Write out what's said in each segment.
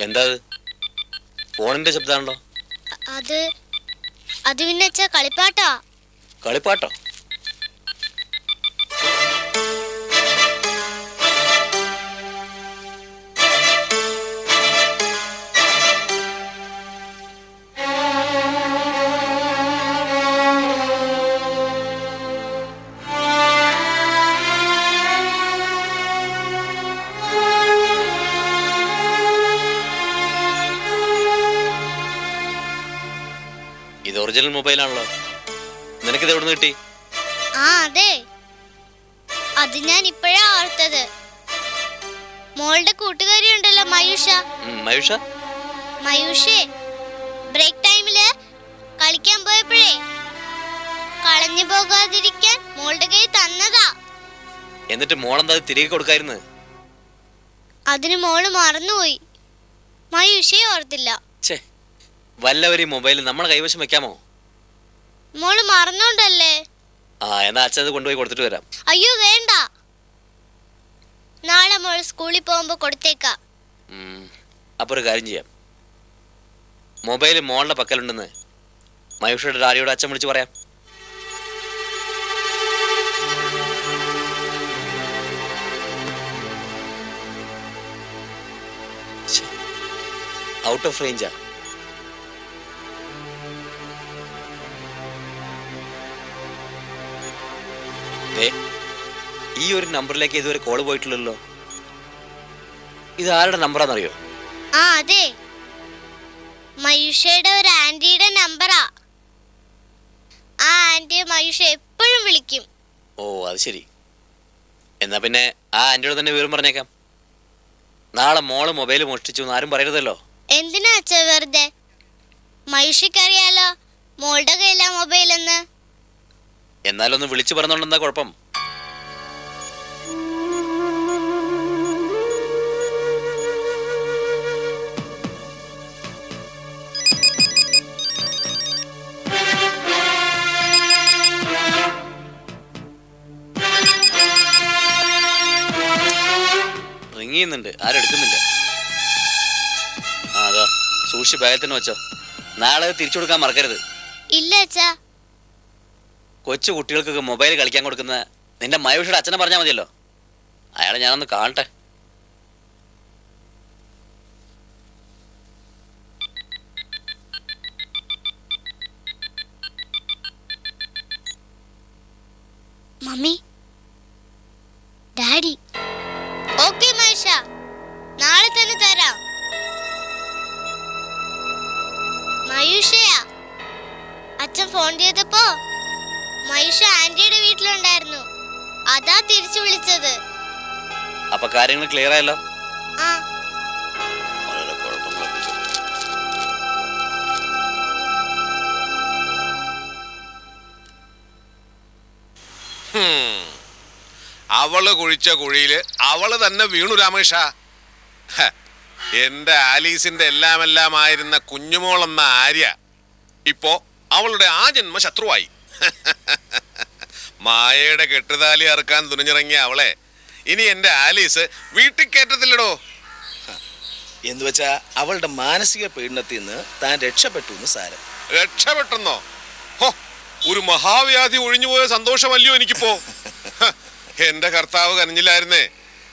എന്താ ഫോണിന്റെ ശബ്ദമാണല്ലോ അത് അത് പിന്നെ കളിപ്പാട്ടാ. കളിപ്പാട്ടോ? ഒറിജിനൽ മൊബൈലാണല്ലോ നിനക്ക് എവിടെ നിന്ന് കിട്ടി? ആ അതെ. അത് ഞാൻ ഇപ്പോഴാ ഓർത്തത് മോളുടെ കൂട്ടുകാരി ഉണ്ടല്ലോ മയൂഷ. ഉം, മയൂഷ? മയൂഷേ ബ്രേക്ക് ടൈമിൽ കളിക്കാൻ പോയപ്പോഴേ കളഞ്ഞു പോകാതിരിക്കാൻ മോളുടെ കൈ തന്നതാ. എന്നിട്ട് മോളെന്താ അത് തിരികെ കൊടുക്കായിരുന്നു? അതിന് മോൾ മറന്നുപോയി. മയൂഷേ ഓർത്തില്ല. ഛേ വല്ലവരെയും മൊബൈൽ നമ്മളെ കൈവശം വെക്കാമോ? മോൾ മറന്നോണ്ടല്ലേ? ആ എന്നാ അച്ഛൻ അത് കൊണ്ടുപോയി കൊടുത്തിട്ട് വരാം. അയ്യോ വേണ്ട. നാളെ മോൾ സ്കൂളിൽ പോകുമ്പോ കൊടുത്തേക്കാം. ഉം, അപ്പൊ ഒരു കാര്യം ചെയ്യാം. മൊബൈൽ മോളുടെ പക്കലുണ്ടെന്ന് മയൂഷയുടെ ഡാഡിയോട് അച്ഛൻ വിളിച്ച് പറയാം. ഔട്ട് ഓഫ് റേഞ്ചാ ദേ, ഈ ഒരു നമ്പറിലേക്ക് ഇതുവരെ കോൾ പോയിട്ടില്ലല്ലോ. ഇത് ആരുടെ നമ്പറാണെന്നറിയോ ആ അതെ. മയൂഷയുടെ ഒരു ആന്റിയുടെ നമ്പറാ. ആ ആന്റിയെ മയൂഷ എപ്പോഴും വിളിക്കും. ഓ അത് ശരി. എന്നാ പിന്നെ ആ ആന്റിയോട് തന്നെ വിവരം പറഞ്ഞേക്കാം. നാളെ മോൾ മൊബൈൽ മോഷ്ടിച്ചു എന്ന് ആരും പറയരുതല്ലോ. എന്തിനാ അച്ഛ വെറുതെ? മയുഷിക്കറിയാലോ മോളുടെ കയ്യിലാ മൊബൈൽ എന്ന് എന്നാലൊന്ന് വിളിച്ചു പറഞ്ഞോണ്ടെന്താ കുഴപ്പം? റിങ് ചെയ്യുന്നുണ്ട്. ആരും എടുക്കുന്നില്ല. ആ അതാ. സൂക്ഷിച്ച് ബാഗത്തിൽ തന്നെ വെച്ചോ. നാളെ തിരിച്ചു കൊടുക്കാൻ മറക്കരുത്. ഇല്ല അച്ഛാ. കൊച്ചു കുട്ടികൾക്കൊക്കെ മൊബൈൽ കളിക്കാൻ കൊടുക്കുന്ന നിന്റെ മയൂഷയുടെ അച്ഛനെ പറഞ്ഞാൽ മതിയല്ലോ. അയാളെ ഞാനൊന്ന് കാണട്ടെ. മമ്മി. ഡാഡി. ഓക്കെ മഹേഷ നാളെ തന്നെ തരാം. മയൂഷയാ. അച്ഛൻ ഫോൺ ചെയ്തപ്പോ മയൂഷ ആന്റിയുടെ വീട്ടിലുണ്ടായിരുന്നു. അതാ തിരിച്ചു വിളിച്ചത്. അപ്പൊ കാര്യങ്ങൾ ക്ലിയർ ആയല്ലോ? ആ. ഓരോരോ കുഴപ്പങ്ങളൊക്കെ ചൊല്ലി. ഹും. അവൾ കുഴിച്ച കുഴിയിൽ അവൾ തന്നെ വീണു രാമേഷ ഹ, എന്റെ ആലീസിന്റെ എല്ലാമെല്ലാമായിരുന്ന കുഞ്ഞുമോൾ എന്ന ആര്യ. ഇപ്പോ അവളുടെ ആ ജന്മ ശത്രുവായി മായയുടെ കെട്ടുതാലി അറുക്കാൻ തുനിഞ്ഞിറങ്ങിയ അവളെ. ഇനി എന്റെ ആലീസ് വീട്ടിൽ കയറ്റത്തില്ലടോ. എന്ന് വെച്ചാ അവളുടെ മാനസിക പീഡനത്തിൽ നിന്ന് താൻ രക്ഷപ്പെട്ടു എന്ന് സാരം. രക്ഷപ്പെട്ടെന്നോ? ഹോ ഒരു മഹാവ്യാധി ഒഴിഞ്ഞുപോയ സന്തോഷമല്ലയോ എനിക്കിപ്പോ? എന്റെ കർത്താവ് കനിഞ്ഞില്ലായിരുന്നേ.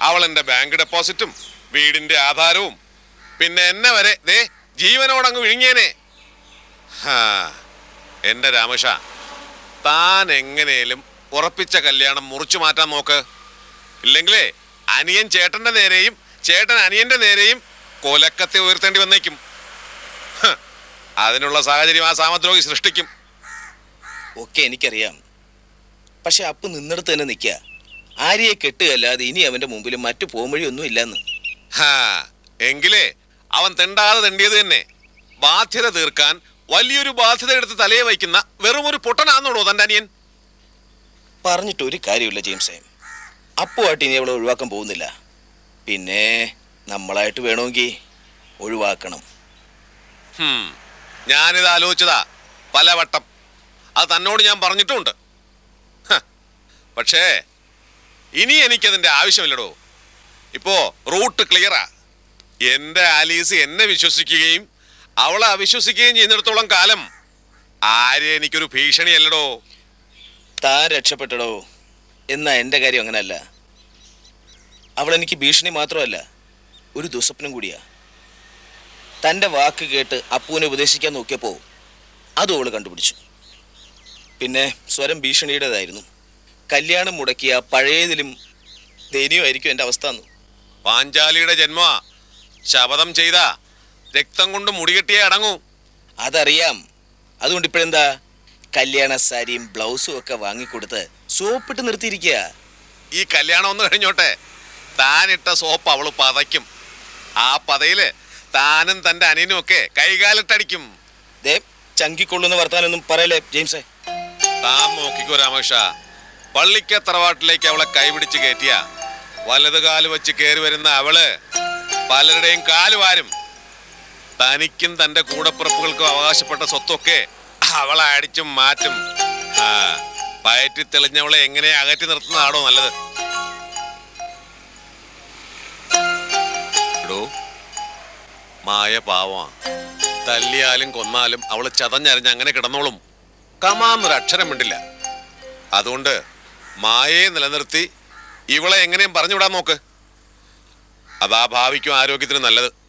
അവൾ എന്റെ ബാങ്ക് ഡെപ്പോസിറ്റും വീടിന്റെ ആധാരവും. പിന്നെ എന്നെ വരെ ദേ ജീവനോടങ്ങ് വിഴുങ്ങിയേനെ. ഹാ എന്റെ രാമേഷ താൻ എങ്ങനെയും ഉറപ്പിച്ച കല്യാണം മുറിച്ചു മാറ്റാൻ നോക്ക് ഇല്ലെങ്കിലേ അനിയൻ ചേട്ടന്റെ നേരെയും ചേട്ടൻ അനിയന്റെ നേരെയും കൊലക്കത്തെ ഉയർത്തേണ്ടി വന്നേക്കും. അതിനുള്ള സാഹചര്യം ആ സാമദ്രോഹി സൃഷ്ടിക്കും. ഒക്കെ എനിക്കറിയാം. പക്ഷെ അപ്പ് നിന്നിടത്ത് തന്നെ നിൽക്കുക. ആര്യയെ കെട്ടുകയല്ലാതെ ഇനി അവന്റെ മുമ്പിൽ മറ്റു പോംവഴിയൊന്നും ഇല്ലെന്ന് ഹാ എങ്കിലേ അവൻ തെണ്ടാതെ തെണ്ടിയത് തന്നെ. ബാധ്യത തീർക്കാൻ വലിയൊരു ബാധ്യത എടുത്ത് തലയെ വയ്ക്കുന്ന വെറും ഒരു പൊട്ടനാന്നോടോ തന്റെ അനിയൻ? പറഞ്ഞിട്ട് ഒരു കാര്യമില്ല ജെയിംസേ അപ്പുമായിട്ട് ഇനി അവളെ ഒഴിവാക്കാൻ പോകുന്നില്ല. പിന്നെ നമ്മളായിട്ട് വേണമെങ്കിൽ ഒഴിവാക്കണം. ഞാനിത് ആലോചിച്ചതാ പലവട്ടം. അത് തന്നോട് ഞാൻ പറഞ്ഞിട്ടുമുണ്ട് പക്ഷേ ഇനി എനിക്കതിന്റെ ആവശ്യമില്ലടോ. ഇപ്പോ റൂട്ട് ക്ലിയറാ. എന്റെ ആലീസ് എന്നെ വിശ്വസിക്കുകയും അവളെ അവിശ്വസിക്കുകയും ചെയ്യുന്നിടത്തോളം കാലം ആര്യ എനിക്കൊരു ഭീഷണിയല്ലടോ. താൻ രക്ഷപ്പെട്ടടോ. എന്നാ എന്റെ കാര്യം അങ്ങനല്ല. അവൾ എനിക്ക് ഭീഷണി മാത്രമല്ല ഒരു ദുസ്വപ്നം കൂടിയാ. തന്റെ വാക്ക് കേട്ട് അപ്പുവിനെ ഉപദേശിക്കാൻ നോക്കിയപ്പോൾ അതും അവൾ കണ്ടുപിടിച്ചു. പിന്നെ സ്വരം ഭീഷണിയുടേതായിരുന്നു. കല്യാണം മുടക്കിയ പഴയതിലും ദയനീയമായിരിക്കും എന്റെ അവസ്ഥ എന്ന് പാഞ്ചാലിയുടെ ജന്മ ശപഥം ചെയ്ത രക്തം കൊണ്ട് മുടികെട്ടിയേ അടങ്ങൂ. അതറിയാം. അതുകൊണ്ട് ഇപ്പോഴെന്താ? കല്യാണ സാരിയും ബ്ലൗസും ഒക്കെ വാങ്ങിക്കൊടുത്ത് സോപ്പിട്ട് നിർത്തിയിരിക്കുക ഈ കല്യാണം ഒന്ന് കഴിഞ്ഞോട്ടെ. താനിട്ട സോപ്പ് അവൾ പതയ്ക്കും. ആ പതയിൽ താനും തന്റെ അനിയനും ഒക്കെ കൈകാലിട്ടടിക്കും. ദേ ചങ്കിക്കൊള്ളുന്ന വർത്താനൊന്നും പറയലേ ജെയിംസേ? താൻ നോക്കിക്കോ രാമകൃഷ പള്ളിക്ക തറവാട്ടിലേക്ക് അവളെ കൈപിടിച്ച് കയറ്റിയ. വലതുകാൽ വെച്ച് കയറി വരുന്ന അവൾ പലരുടെയും കാൽ വാരും തനിക്കും തന്റെ കൂടപ്പിറപ്പുകൾക്കും അവകാശപ്പെട്ട സ്വത്തൊക്കെ അവളെ അടിച്ചും മാറ്റും. ആ പയറ്റി തെളിഞ്ഞവളെ എങ്ങനെ അകറ്റി നിർത്തുന്നതാണോ നല്ലത്? മായ പാവാ തല്ലിയാലും കൊന്നാലും അവൾ ചതഞ്ഞറിഞ്ഞ് അങ്ങനെ കിടന്നോളും. കമാന്നൊരു അക്ഷരം മിണ്ടില്ല. അതുകൊണ്ട് മായയെ നിലനിർത്തി ഇവളെ എങ്ങനെയും പറഞ്ഞുവിടാൻ നോക്ക്. അതാ ഭാവിക്കും ആരോഗ്യത്തിന് നല്ലത്.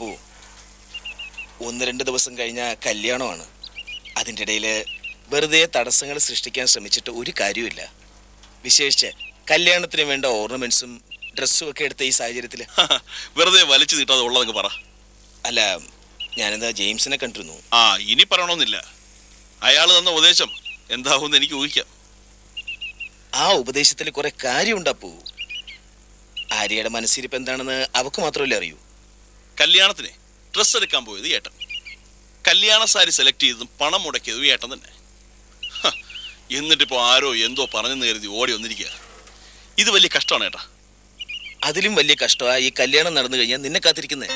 അപ്പോ ഒന്ന് രണ്ട് ദിവസം കഴിഞ്ഞ കല്യാണമാണ്. അതിന്റെ ഇടയിൽ വെറുതെ തടസ്സങ്ങൾ സൃഷ്ടിക്കാൻ ശ്രമിച്ചിട്ട് ഒരു കാര്യമില്ല വിശേഷിച്ച് കല്യാണത്തിന് വേണ്ട ഓർണമെന്റ്സും ഡ്രസ്സും ഒക്കെ എടുത്ത ഈ സാഹചര്യത്തിൽ വെറുതെ വലിച്ചു നീട്ടാതെ ഉള്ളതൊക്കെ പറ. അല്ല ഞാനെന്താ ജെയിംസിനെ കണ്ടിരുന്നു? ആ ഇനി പറയണമെന്നില്ല. അയാൾ തന്ന ഉപദേശം എന്താവും എനിക്ക് ഊഹിക്കാം. ആ ഉപദേശത്തിൽ കുറെ കാര്യമുണ്ടാ പോവും ആര്യയുടെ മനസ്സിരിപ്പ് എന്താണെന്ന് അവക്ക് മാത്രമല്ലേ അറിയൂ. കല്യാണത്തിന് ഡ്രസ്സ് എടുക്കാൻ പോയത് ഏട്ടൻ. കല്യാണ സാരി സെലക്ട് ചെയ്തതും പണം മുടക്കിയതും ഏട്ടൻ തന്നെ. എന്നിട്ടിപ്പോൾ ആരോ എന്തോ പറഞ്ഞെന്ന് കരുതി ഓടി വന്നിരിക്കുക ഇത് വലിയ കഷ്ടമാണ് ഏട്ടാ. അതിലും വലിയ കഷ്ടമാ ഈ കല്യാണം നടന്നു കഴിഞ്ഞാൽ നിന്നെ കാത്തിരിക്കുന്നേ.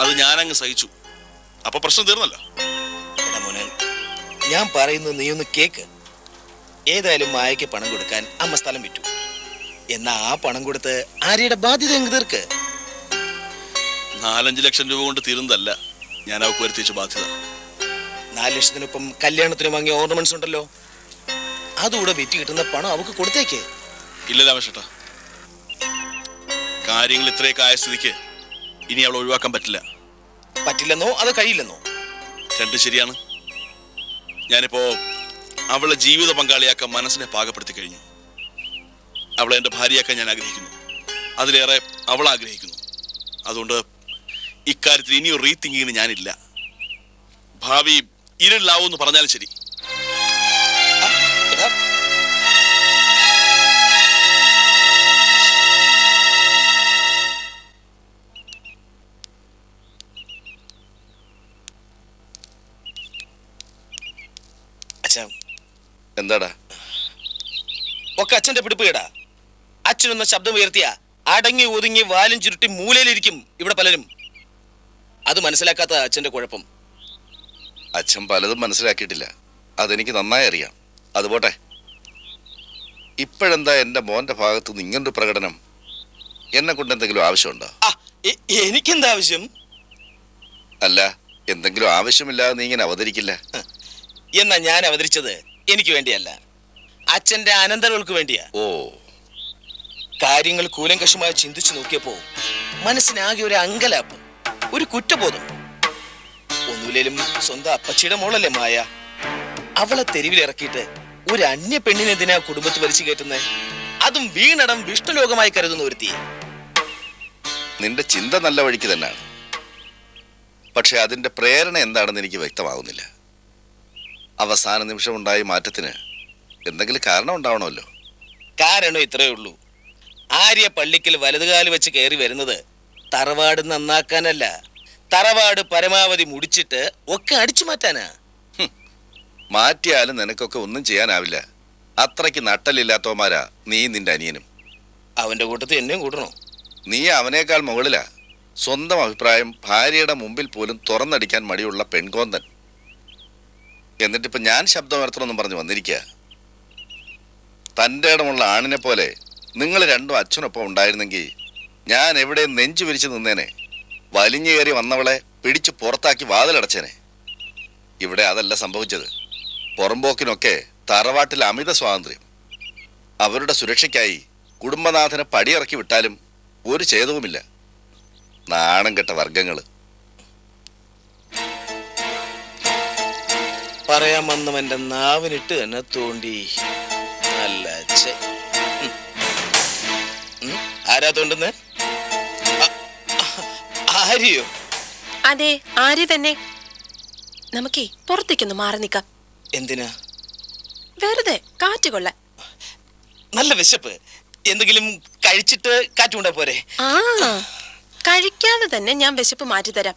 അത് ഞാനങ്ങ് സഹിച്ചു. അപ്പൊ പ്രശ്നം തീർന്നല്ലോ. എടാ മോനെ ഞാൻ പറയുന്നത് നീ ഒന്ന് കേക്ക്. ഏതായാലും മായയ്ക്ക് പണം കൊടുക്കാൻ അമ്മ സ്ഥലം വിറ്റു. എന്നാ ആ പണം കൊടുത്ത് ആര്യയുടെ ബാധ്യത എങ്ങ് തീർക്ക്? നാലഞ്ച് ലക്ഷം രൂപ കൊണ്ട് തീരുന്നതല്ല. ഞാൻ അവക്ക് വരുത്തിച്ച ബാധ്യത. നാല് ലക്ഷത്തിനൊപ്പം കല്യാണത്തിന് വാങ്ങിയ ഓർണമെന്റ്സ് ഉണ്ടല്ലോ. അതുകൂടെ വെറ്റി കിട്ടുന്ന പണം അവക്ക് കൊടുത്തേക്കേ. ഇല്ല രാമേഷേട്ടാ കാര്യങ്ങൾ ഇത്രയൊക്കെ ആയ സ്ഥിതിക്ക് ഇനി അവൾ ഒഴിവാക്കാൻ പറ്റില്ല. പറ്റില്ലെന്നോ അത് കഴിയില്ലെന്നോ? രണ്ടും ശരിയാണ്. ഞാനിപ്പോ അവളെ ജീവിത പങ്കാളിയാക്കാൻ മനസ്സിനെ പാകപ്പെടുത്തി കഴിഞ്ഞു. അവളെ എന്റെ ഭാര്യയാക്കാൻ ഞാൻ ആഗ്രഹിക്കുന്നു. അതിലേറെ അവൾ ആഗ്രഹിക്കുന്നു. അതുകൊണ്ട് ഇക്കാര്യത്തിൽ ഇനിയൊരു റീതിങ്കിങ്ങിന് ഞാനില്ല. ഭാവി ഇരുളിലാവൂന്ന് പറഞ്ഞാലും ശരി. എന്താടാ? ഒക്കെ അച്ഛന്റെ പിടിപ്പ് കേടാ അച്ഛനൊന്ന് ശബ്ദം ഉയർത്തിയ അടങ്ങി ഒതുങ്ങി വാലും ചുരുട്ടി മൂലയിലിരിക്കും ഇവിടെ പലരും. അത് മനസ്സിലാക്കാത്ത അച്ഛന്റെ കുഴപ്പം. അച്ഛൻ പലതും മനസ്സിലാക്കിയിട്ടില്ല. അതെനിക്ക് നന്നായി അറിയാം. അതുപോട്ടെ ഇപ്പോഴെന്താ എന്റെ മോന്റെ ഭാഗത്തു നിന്ന് ഇങ്ങനൊരു പ്രകടനം? എന്നെ കൊണ്ട് എന്തെങ്കിലും ആവശ്യമുണ്ടോ? ആ എ- എനിക്കെന്താ ആവശ്യം? അല്ല എന്തെങ്കിലും ആവശ്യമില്ലാതെ നീ ഇങ്ങനെ അവതരിക്കില്ല. എന്നാ ഞാൻ അവതരിച്ചത് എനിക്ക് വേണ്ടിയല്ല. അച്ഛന്റെ അനന്തരവൾക്ക് വേണ്ടിയാ. ഓ. കാര്യങ്ങൾ കൂലങ്കഷമായി ചിന്തിച്ചു നോക്കിയപ്പോ മനസ്സിനാകെ ഒരു അങ്കലാപ്പ്. ഒരു കുറ്റബോധം. ഒന്നുമില്ലേലും സ്വന്തം അപ്പച്ചിയുടെ മോളല്ലേ മായ? അവളെ തെരുവിലിറക്കിയിട്ട് ഒരു അന്യ പെണ്ണിനെതിനാ കുടുംബത്ത് വലിച്ചു കയറ്റുന്നത് അതും വീണടം വിഷ്ണുലോകമായി കരുതുന്ന ഒരുത്തി. നിന്റെ ചിന്ത നല്ല വഴിക്ക് തന്നെയാണ്. പക്ഷെ അതിന്റെ പ്രേരണ എന്താണെന്ന് എനിക്ക് വ്യക്തമാകുന്നില്ല അവസാന നിമിഷം ഉണ്ടായ മാറ്റത്തിന് എന്തെങ്കിലും കാരണം ഉണ്ടാവണമല്ലോ. കാരണം ഇത്രയേ ഉള്ളൂ. ആര്യ പള്ളിക്കൽ വലതുകാൽ വെച്ച് കയറി വരുന്നത് തറവാട് നന്നാക്കാനല്ല തറവാട് പരമാവധി മുടിച്ചിട്ട് ഒക്കെ അടിച്ചു മാറ്റാനാ? മാറ്റിയാലും നിനക്കൊക്കെ ഒന്നും ചെയ്യാനാവില്ല. അത്രയ്ക്ക് നട്ടലില്ലാത്തവന്മാരാ നീ നിന്റെ അനിയനും. അവന്റെ കൂട്ടത്തിൽ എന്നെയും കൂട്ടണോ? നീ അവനേക്കാൾ മുകളിലാ. സ്വന്തം അഭിപ്രായം ഭാര്യയുടെ മുമ്പിൽ പോലും തുറന്നടിക്കാൻ മടിയുള്ള പെൺകോന്തൻ. എന്നിട്ടിപ്പോ ഞാൻ ശബ്ദമുയർത്തണമെന്നും പറഞ്ഞു വന്നിരിക്കുക തന്റെ ഇടമുള്ള ആണിനെ പോലെ നിങ്ങൾ രണ്ടും അച്ഛനൊപ്പം ഉണ്ടായിരുന്നെങ്കിൽ ഞാൻ എവിടെ നെഞ്ചു വിരിച്ചു നിന്നേനെ? വലിഞ്ഞു കയറി വന്നവളെ പിടിച്ചു പുറത്താക്കി വാതിലടച്ചേനെ. ഇവിടെ അതല്ല സംഭവിച്ചത്. പുറമ്പോക്കിനൊക്കെ തറവാട്ടിൽ അമിത സ്വാതന്ത്ര്യം. അവരുടെ സുരക്ഷയ്ക്കായി കുടുംബനാഥനെ പടിയിറക്കി വിട്ടാലും ഒരു ഛേദവുമില്ല. നാണം കെട്ട വർഗങ്ങൾ പറയാൻ വന്നവന്റെ നാവിനിട്ട് എന്നെ തോണ്ടി. നല്ല. ആരാ തോണ്ടുന്നത് ആര്യോ? അതെ ആര്യ തന്നെ. നമുക്കേ പുറത്തേക്കൊന്ന് മാറി നിക്കാം എന്തിനാ? വെറുതെ കാറ്റ് കൊള്ളാൻ. നല്ല വിശപ്പ്. എന്തെങ്കിലും കഴിച്ചിട്ട് കാറ്റുകൊണ്ടാ പോരെ? ആ കഴിക്കാതെ തന്നെ ഞാൻ വിശപ്പ് മാറ്റിത്തരാം.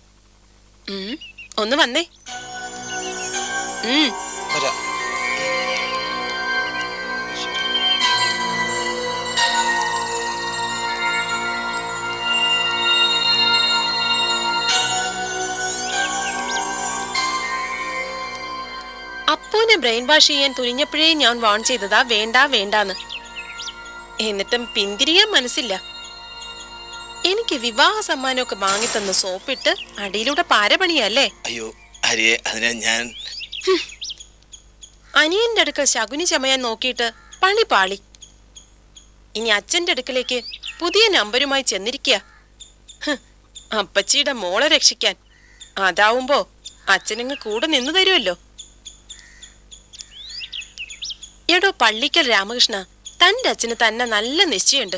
ഉം, ഒന്ന് വന്നേ. ഉം, വരാം. ബ്രെയിൻ വാഷ് ചെയ്യാൻ തുനിഞ്ഞപ്പോഴേ ഞാൻ വാൺ ചെയ്തതാ വേണ്ട വേണ്ടാന്ന്. എന്നിട്ടും പിന്തിരിയാൻ മനസ്സില്ല. എനിക്ക് വിവാഹ സമ്മാനമൊക്കെ വാങ്ങിത്തന്ന് സോപ്പിട്ട് അടിയിലൂടെ പാരപണിയല്ലേ? അയ്യോ അതിനെ ഞാൻ അനിയന്റെ അടുക്കൽ ശകുനി ചമയാൻ നോക്കിയിട്ട് പണി പാളി. ഇനി അച്ഛന്റെ അടുക്കലേക്ക് പുതിയ നമ്പരുമായി ചെന്നിരിക്കുക അപ്പച്ചിയുടെ മോളെ രക്ഷിക്കാൻ. അതാവുമ്പോ അച്ഛനങ്ങ് കൂടെ നിന്നു തരുമല്ലോ എടോ പള്ളിക്കൽ രാമകൃഷ്ണ തന്റെ അച്ഛന് തന്നെ നല്ല നിശ്ചയുണ്ട്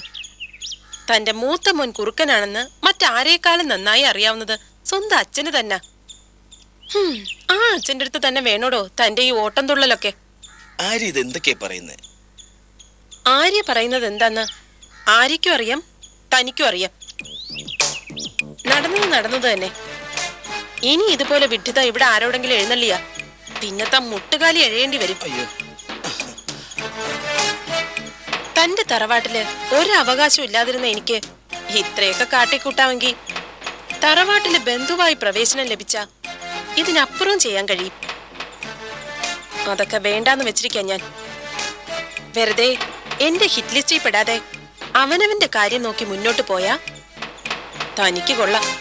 തന്റെ മൂത്ത മോൻ കുറുക്കനാണെന്ന് മറ്റാരേക്കാളും നന്നായി അറിയാവുന്നത് സ്വന്തം അച്ഛന് തന്നെ. ആ അച്ഛന്റെ അടുത്ത് തന്നെ വേണോടോ തന്റെ ഈ ഓട്ടം തുള്ളലൊക്കെ? ആര്യ ഇത് എന്തൊക്കെയാ പറയുന്നത് ആര്യ പറയുന്നത് എന്താന്ന്? ആര്യയ്ക്കും അറിയാം തനിക്കും അറിയാം. നടന്നത് നടന്നത് തന്നെ. ഇനി ഇതുപോലെ വിഡ്ഢിത ഇവിടെ ആരോടെങ്കിലും എഴുന്നള്ളിയ? പിന്നത്തെ മുട്ടുകാലി എഴയേണ്ടി വരും. അയ്യോ. തന്റെ തറവാട്ടിൽ ഒരു അവകാശം ഇല്ലാതിരുന്ന എനിക്ക് ഇത്രയൊക്കെ കാട്ടിക്കൂട്ടാമെങ്കിൽ തറവാട്ടിൽ ബന്ധുവായി പ്രവേശനം ലഭിച്ച ഇതിനപ്പുറം ചെയ്യാൻ കഴിയും. അതൊക്കെ വേണ്ടാന്ന് വെച്ചിരിക്കാൻ ഞാൻ. വെറുതെ എന്റെ ഹിറ്റ് പെടാതെ അവനവന്റെ കാര്യം നോക്കി മുന്നോട്ട് പോയാ തനിക്ക് കൊള്ളാം.